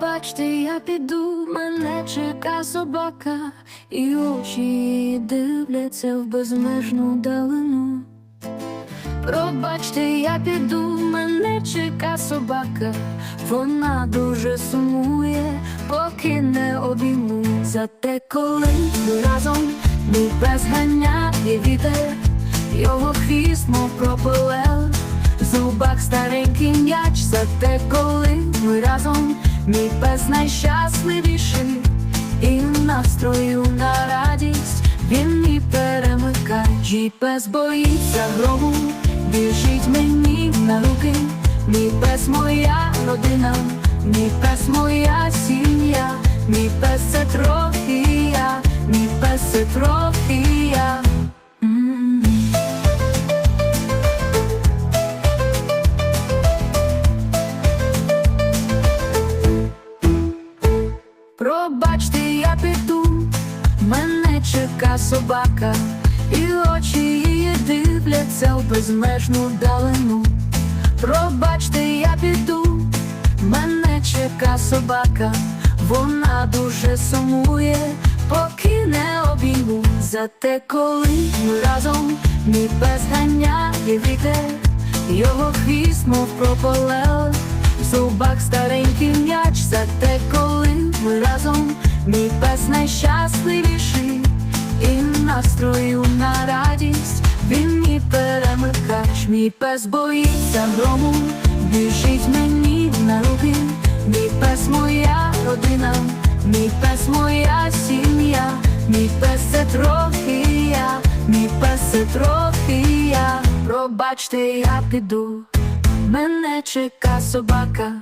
Пробачте, я піду, мене чека собака, і очі дивляться в безмежну далину. Пробачте, я піду, мене чека собака, вона дуже сумує, поки не обійму. Зате коли ми разом мій пес ганяє вітер, його хвіст, мов пропилел, в зубах старенький м'яч, зате коли ми разом, мій пес найщасливіший, і настрою на радість. Він мій перемикач, і пес боїться грому, біжить мені на руки, мій пес моя родина, мій пес моя сім'я, мій пес це трохи чека собака, і очі її дивляться в безмежну далину. Пробачте, я піду, мене чека собака, вона дуже сумує, поки не обійму. Зате коли ми разом мій пес ганяє вітер, його хвіст, мов прополел, в зубах старенький м'яч, зате коли ми разом, мій пес найщасливіший, і настрою на радість, він мій перемикач, мій пес боїться грому, біжить мені на руки, мій пес моя родина, мій пес моя сім'я, мій пес це трохи я, мій пес це трохи я, пробачте, я піду, мене чека собака.